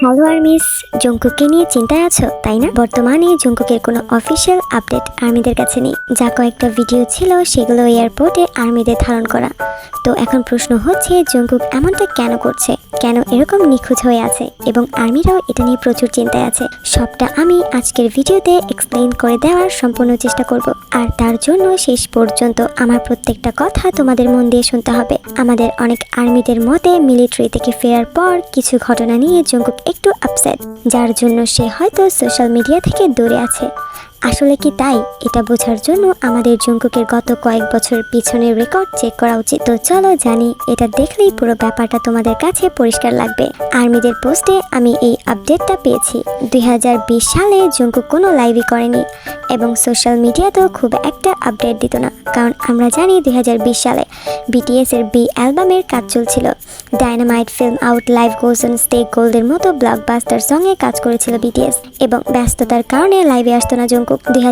Hello armies জঙ্কুককে নিয়ে চিন্তায় আছো, তাই না? বর্তমানে জঙ্কুকের কোনো অফিসিয়াল আপডেট আর্মিদের কাছে নেই। যা কয়েকটা ভিডিও ছিল, সেগুলো এয়ারপোর্টে আর্মিদের ধারণ করা। তো এখন প্রশ্ন হচ্ছে, জঙ্কুক এমনটা কেন করছে? কেন এরকম নিখোঁজ হয়ে আছে? এবং আর্মিরাও এটা নিয়ে প্রচুর চিন্তায় আছে। সবটা আমি আজকের ভিডিওতে এক্সপ্লেইন করে দেওয়ার সম্পূর্ণ চেষ্টা করব। আর তার জন্য শেষ পর্যন্ত আমার প্রত্যেকটা কথা তোমাদের মন দিয়ে শুনতে হবে। আমাদের অনেক আর্মিদের মতে মিলিটারি থেকে ফেরার পর কিছু ঘটনা নিয়ে জঙ্কুক একটু আপসেট যার জন্য সে হয়তো সোশ্যাল মিডিয়া থেকে দূরে আছে। আসলে কি তাই? এটা বোঝার জন্য আমাদের জুঙ্কুকের গত কয়েক বছর পিছনের রেকর্ড চেক করা উচিত। তো চলো জানি, এটা দেখলেই পুরো ব্যাপারটা তোমাদের কাছে পরিষ্কার লাগবে। আর্মিদের পোস্টে আমি এই আপডেটটা পেয়েছি। দুই হাজার বিশ সালে জুঙ্কুক কোনো লাইভই করেনি। এবং সোশ্যাল মিডিয়াতেও খুব একটা আপডেট দিত না। কারণ আমরা জানি দুই হাজার বিশ সালে বিটিএস এর বি অ্যালবামের কাজ চলছিল। Dynamite film out live on stay গোল্ডের মতো ব্লকবাস্টার সঙ্গে কাজ করেছিল বিটিএস এবং ব্যস্ততার কারণে লাইভে আসতো না জঙ্কুক দুই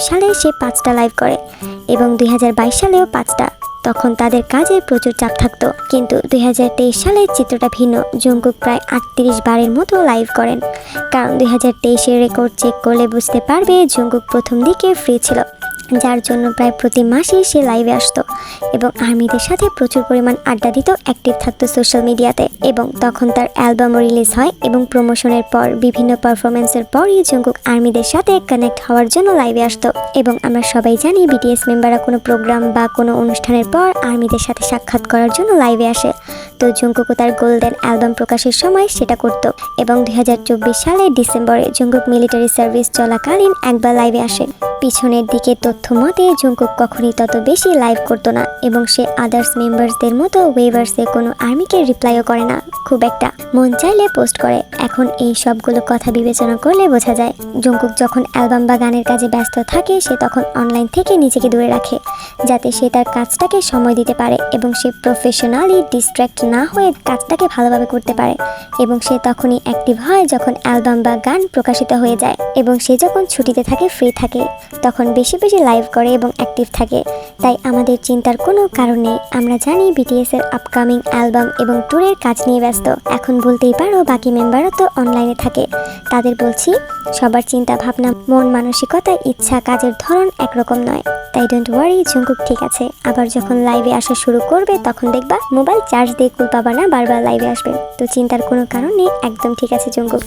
সালে সে পাঁচটা লাইভ করে এবং দুই হাজার বাইশ সালেও পাঁচটা। তখন তাদের কাজে প্রচুর চাপ থাকতো। কিন্তু দুই সালে চিত্রটা ভিন্ন। জঙ্কুক প্রায় আটত্রিশ বারের মতো লাইভ করেন। কারণ দুই হাজার রেকর্ড চেক করলে বুঝতে পারবে জঙ্গুক প্রথম দিকে ফ্রি ছিল। যার জন্য প্রায় প্রতি মাসেই সে লাইভে আসতো এবং আর্মিদের সাথে প্রচুর পরিমাণ আড্ডা দিত অ্যাক্টিভ থাকতো সোশ্যাল মিডিয়াতে এবং তখন তার অ্যালবামও রিলিজ হয় এবং প্রমোশনের পর, বিভিন্ন পারফরমেন্সের পরই জঙ্কুক আর্মিদের সাথে কানেক্ট হওয়ার জন্য লাইভে আসতো এবং আমরা সবাই জানি বিটিএস মেম্বাররা কোনো প্রোগ্রাম বা কোনো অনুষ্ঠানের পর আর্মিদের সাথে সাক্ষাৎ করার জন্য লাইভে আসে। তো জঙ্কুকও তার গোল্ডেন অ্যালবাম প্রকাশের সময় সেটা করত এবং দুই সালের ডিসেম্বরে জঙ্কুক মিলিটারি সার্ভিস চলাকালীন একবার লাইভে আসে পিছনের দিকে তথ্য মতে জঙ্কুক কখনই তত বেশি লাইভ করতো না এবং সে আদার্স মেম্বার্সদের মতো ওয়েভার্সে কোনো আর্মিকে রিপ্লাইও করে না। খুব একটা মন চাইলে পোস্ট করে। এখন এই সবগুলো কথা বিবেচনা করলে বোঝা যায় জঙ্কুক যখন অ্যালবাম বা গানের কাজে ব্যস্ত থাকে, সে তখন অনলাইন থেকে নিজেকে দূরে রাখে। যাতে সে তার কাজটাকে সময় দিতে পারে এবং সে প্রফেশনালি ডিস্ট্র্যাক্ট না হয়ে কাজটাকে ভালোভাবে করতে পারে। এবং সে তখনই অ্যাক্টিভ হয় যখন অ্যালবাম বা গান প্রকাশিত হয়ে যায় এবং সে যখন ছুটিতে থাকে ফ্রি থাকে, তখন বেশি বেশি লাইভ করে এবং অ্যাক্টিভ থাকে। তাই আমাদের চিন্তার কোনো কারণ নেই। আমরা জানি বিটিএস এর আপকামিং অ্যালবাম এবং ট্যুরের কাজ নিয়ে ব্যস্ত। এখন বলতেই পারো, বাকি মেম্বারও তো অনলাইনে থাকে। তাদের বলছি, সবার চিন্তা ভাবনা, মন মানসিকতা, ইচ্ছা, কাজের ধরন একরকম নয়। তাই ডোন্ট ওয়ারি জঙ্কুক ঠিক আছে। আবার যখন লাইভে আসা শুরু করবে, তখন দেখবা মোবাইল চার্জ দিয়ে কুল পাবা না, বারবার লাইভে আসবে। তো চিন্তার কোনো কারণ নেই, একদম ঠিক আছে জঙ্কুক